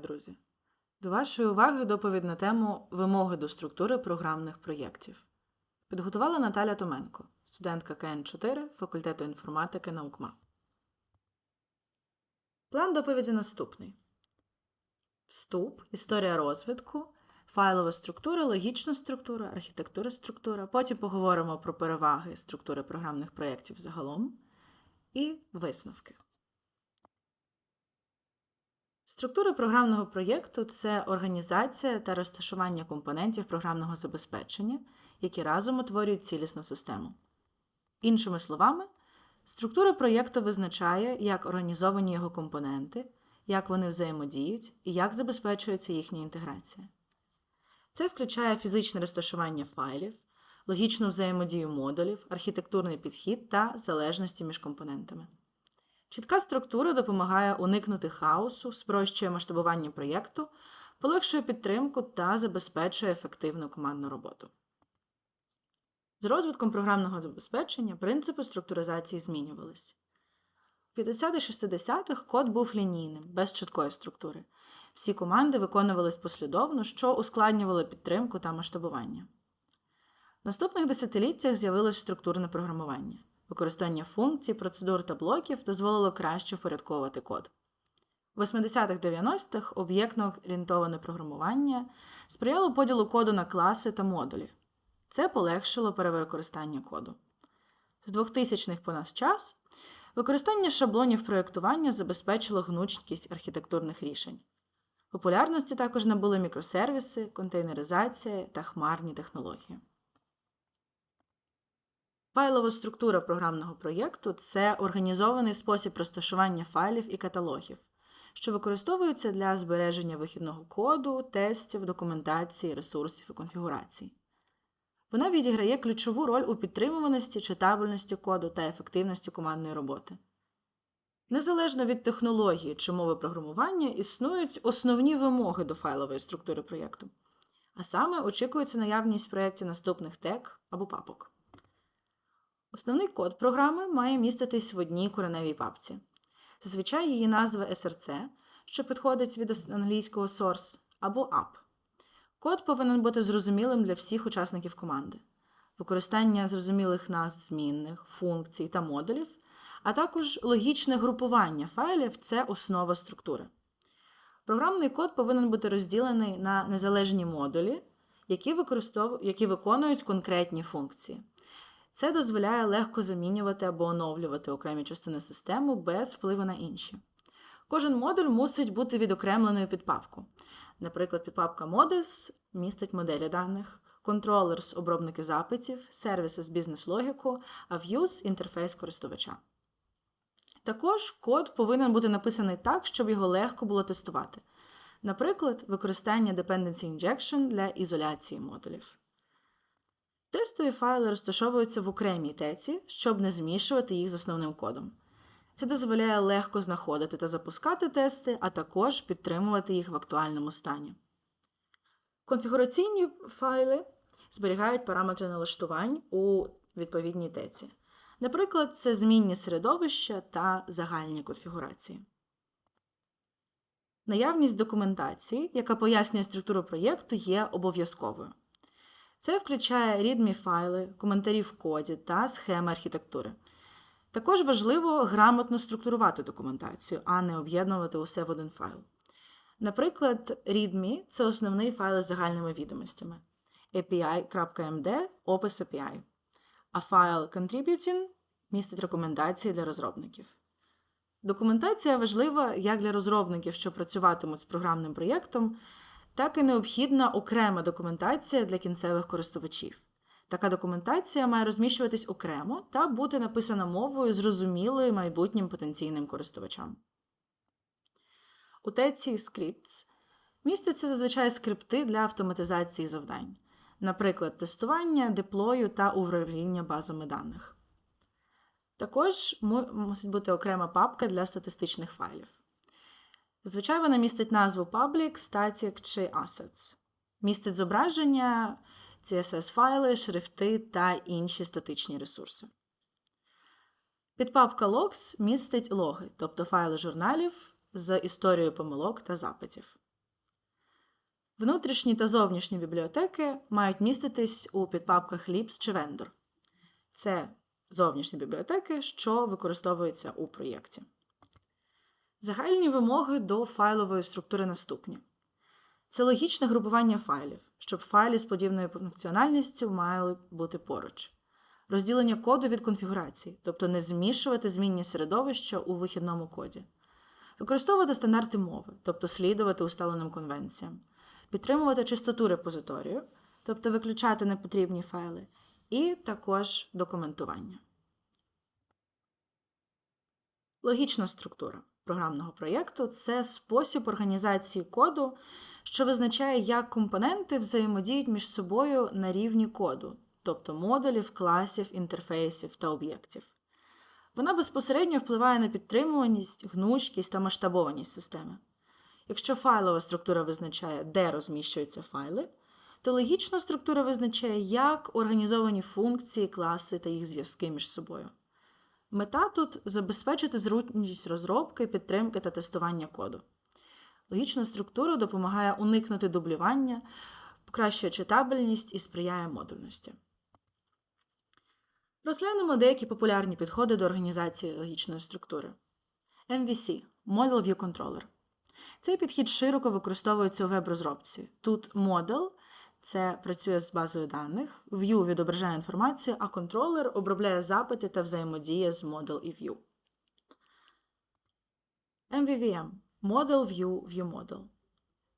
Друзі! До вашої уваги доповідь на тему Вимоги до структури програмних проєктів. Підготувала Наталя Томенко, студентка КН4 факультету інформатики наукма. План доповіді наступний: Вступ, історія розвитку, файлова структура, логічна структура, архітектура структура. Потім поговоримо про переваги структури програмних проєктів загалом і висновки. Структура програмного проєкту це організація та розташування компонентів програмного забезпечення, які разом утворюють цілісну систему. Іншими словами, структура проєкту визначає, як організовані його компоненти, як вони взаємодіють і як забезпечується їхня інтеграція. Це включає фізичне розташування файлів, логічну взаємодію модулів, архітектурний підхід та залежності між компонентами. Чітка структура допомагає уникнути хаосу, спрощує масштабування проєкту, полегшує підтримку та забезпечує ефективну командну роботу. З розвитком програмного забезпечення принципи структуризації змінювалися. У 50-60-х код був лінійним, без чіткої структури. Всі команди виконувались послідовно, що ускладнювало підтримку та масштабування. В наступних десятиліттях з'явилось структурне програмування. Використання функцій, процедур та блоків дозволило краще впорядковувати код. У 80-х-90-х об'єктно орієнтоване програмування сприяло поділу коду на класи та модулі. Це полегшило перевикористання коду. З 2000-х по наш час використання шаблонів проєктування забезпечило гнучкість архітектурних рішень. Популярності також набули мікросервіси, контейнеризація та хмарні технології. Файлова структура програмного проєкту це організований спосіб розташування файлів і каталогів, що використовуються для збереження вихідного коду, тестів, документації, ресурсів і конфігурацій. Вона відіграє ключову роль у підтримуваності, читабельності коду та ефективності командної роботи. Незалежно від технології чи мови програмування, існують основні вимоги до файлової структури проєкту, а саме очікується наявність в проєкті наступних тег або папок. Основний код програми має міститись в одній кореневій папці. Зазвичай її назва SRC, що підходить від англійського source, або app. Код повинен бути зрозумілим для всіх учасників команди. Використання зрозумілих назв змінних, функцій та модулів, а також логічне групування файлів це основа структури. Програмний код повинен бути розділений на незалежні модулі, які, які виконують конкретні функції. Це дозволяє легко замінювати або оновлювати окремі частини системи без впливу на інші. Кожен модуль мусить бути відокремленою під папку. Наприклад, підпапка Models містить моделі даних, Controllers – обробники запитів, Services – бізнес-логіку, а Views – інтерфейс користувача. Також код повинен бути написаний так, щоб його легко було тестувати. Наприклад, використання Dependency Injection для ізоляції модулів. Тестові файли розташовуються в окремій теці, щоб не змішувати їх з основним кодом. Це дозволяє легко знаходити та запускати тести, а також підтримувати їх в актуальному стані. Конфігураційні файли зберігають параметри налаштувань у відповідній теці. Наприклад, це змінні середовища та загальні конфігурації. Наявність документації, яка пояснює структуру проєкту, є обов'язковою. Це включає readme файли, коментарі в коді та схеми архітектури. Також важливо грамотно структурувати документацію, а не об'єднувати усе в один файл. Наприклад, readme – це основний файл з загальними відомостями, API.md опис API, а файл Contributing містить рекомендації для розробників. Документація важлива як для розробників, що працюватимуть з програмним проєктом, так і необхідна окрема документація для кінцевих користувачів. Така документація має розміщуватись окремо та бути написана мовою, зрозумілою майбутнім потенційним користувачам. У теці Scripts містяться зазвичай скрипти для автоматизації завдань, наприклад, тестування, деплою та управління базами даних. Також мусить бути окрема папка для статистичних файлів. Зазвичай вона містить назву Public, Static чи Assets. Містить зображення, CSS-файли, шрифти та інші статичні ресурси. Підпапка Logs містить логи, тобто файли журналів з історією помилок та запитів. Внутрішні та зовнішні бібліотеки мають міститись у підпапках Libs чи Vendor. Це зовнішні бібліотеки, що використовуються у проєкті. Загальні вимоги до файлової структури наступні. Це логічне групування файлів, щоб файли з подібною функціональністю мали бути поруч. Розділення коду від конфігурацій, тобто не змішувати змінні середовища у вихідному коді. Використовувати стандарти мови, тобто слідувати усталеним конвенціям, підтримувати чистоту репозиторію, тобто виключати непотрібні файли, і також документування. Логічна структура програмного проєкту це спосіб організації коду, що визначає, як компоненти взаємодіють між собою на рівні коду, тобто модулів, класів, інтерфейсів та об'єктів. Вона безпосередньо впливає на підтримуваність, гнучкість та масштабованість системи. Якщо файлова структура визначає, де розміщуються файли, то логічна структура визначає, як організовані функції, класи та їх зв'язки між собою. Мета тут забезпечити зручність розробки, підтримки та тестування коду. Логічна структура допомагає уникнути дублювання, покращує читабельність і сприяє модульності. Розглянемо деякі популярні підходи до організації логічної структури. MVC Model View Controller. Цей підхід широко використовується у веб-розробці. Тут Model це працює з базою даних, View відображає інформацію, а контролер обробляє запити та взаємодіє з Model і View. MVVM Model View View Model.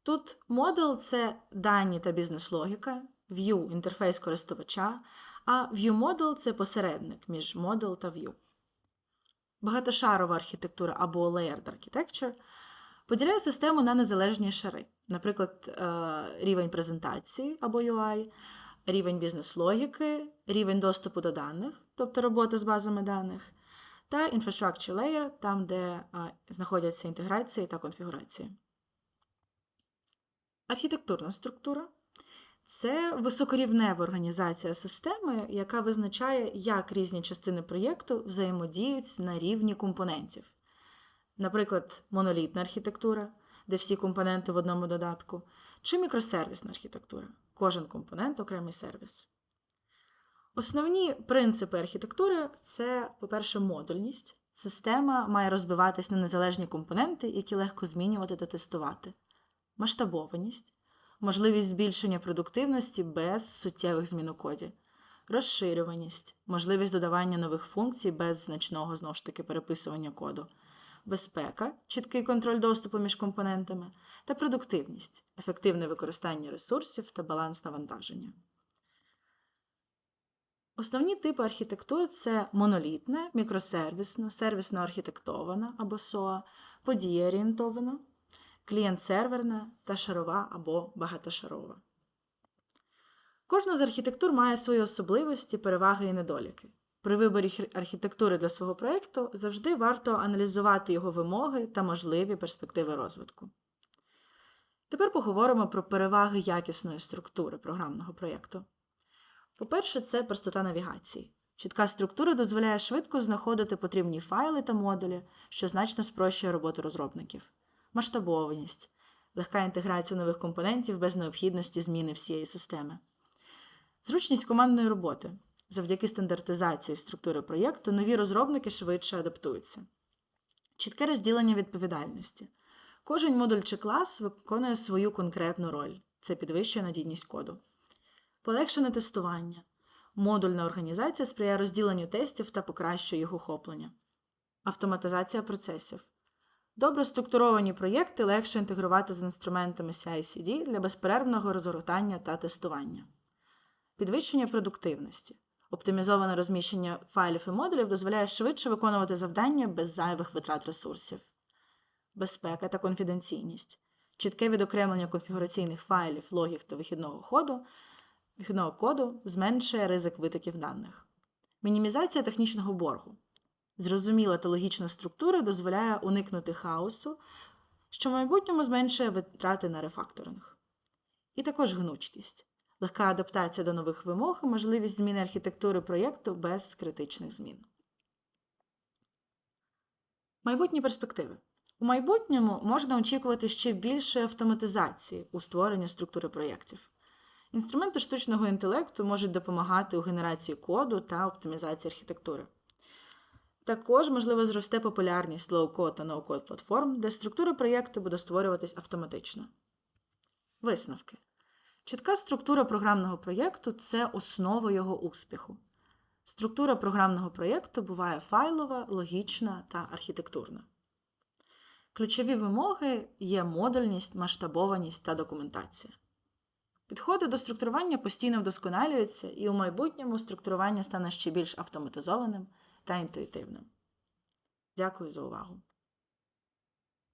Тут Model це дані та бізнес-логіка, View інтерфейс користувача, а View Model це посередник між Model та View. Багатошарова архітектура або Layered Architecture поділяє систему на незалежні шари, наприклад, е, рівень презентації або UI, рівень бізнес-логіки, рівень доступу до даних, тобто робота з базами даних, та Infrastructure Layer, там, де е, знаходяться інтеграції та конфігурації. Архітектурна структура це високорівнева організація системи, яка визначає, як різні частини проєкту взаємодіють на рівні компонентів. Наприклад, монолітна архітектура, де всі компоненти в одному додатку, чи мікросервісна архітектура кожен компонент окремий сервіс. Основні принципи архітектури це, по-перше, модульність. Система має розбиватись на незалежні компоненти, які легко змінювати та тестувати, масштабованість, можливість збільшення продуктивності без суттєвих змін у коді, розширюваність, можливість додавання нових функцій без значного знову ж таки переписування коду, безпека, чіткий контроль доступу між компонентами та продуктивність, ефективне використання ресурсів та баланс навантаження. Основні типи архітектур це монолітне, мікросервісно, сервісно архітектована або SOA, подія-орієнтована, клієнт-серверна та шарова або багатошарова. Кожна з архітектур має свої особливості, переваги і недоліки. При виборі архітектури для свого проєкту завжди варто аналізувати його вимоги та можливі перспективи розвитку. Тепер поговоримо про переваги якісної структури програмного проєкту. По-перше, це простота навігації. Чітка структура дозволяє швидко знаходити потрібні файли та модулі, що значно спрощує роботу розробників, масштабованість, легка інтеграція нових компонентів без необхідності зміни всієї системи, зручність командної роботи. Завдяки стандартизації структури проєкту нові розробники швидше адаптуються, чітке розділення відповідальності. Кожен модуль чи клас виконує свою конкретну роль це підвищує надійність коду. Полегшене тестування. Модульна організація сприяє розділенню тестів та покращує їх охоплення. Автоматизація процесів. Добре структуровані проєкти легше інтегрувати з інструментами CI-CD для безперервного розгортання та тестування. Підвищення продуктивності. Оптимізоване розміщення файлів і модулів дозволяє швидше виконувати завдання без зайвих витрат ресурсів. Безпека та конфіденційність. Чітке відокремлення конфігураційних файлів, логік та вихідного ходу вихідного коду зменшує ризик витоків даних. Мінімізація технічного боргу. Зрозуміла та логічна структура дозволяє уникнути хаосу, що в майбутньому зменшує витрати на рефакторинг. І також гнучкість, легка адаптація до нових вимог і можливість зміни архітектури проєкту без критичних змін. Майбутні перспективи. У майбутньому можна очікувати ще більше автоматизації у створенні структури проєктів. Інструменти штучного інтелекту можуть допомагати у генерації коду та оптимізації архітектури. Також, можливо, зросте популярність лоу-код та ноу-код платформ, де структура проєкту буде створюватись автоматично. Висновки. Чітка структура програмного проєкту це основа його успіху. Структура програмного проєкту буває файлова, логічна та архітектурна. Ключові вимоги є модульність, масштабованість та документація. Підходи до структурування постійно вдосконалюються, і у майбутньому структурування стане ще більш автоматизованим та інтуїтивним. Дякую за увагу!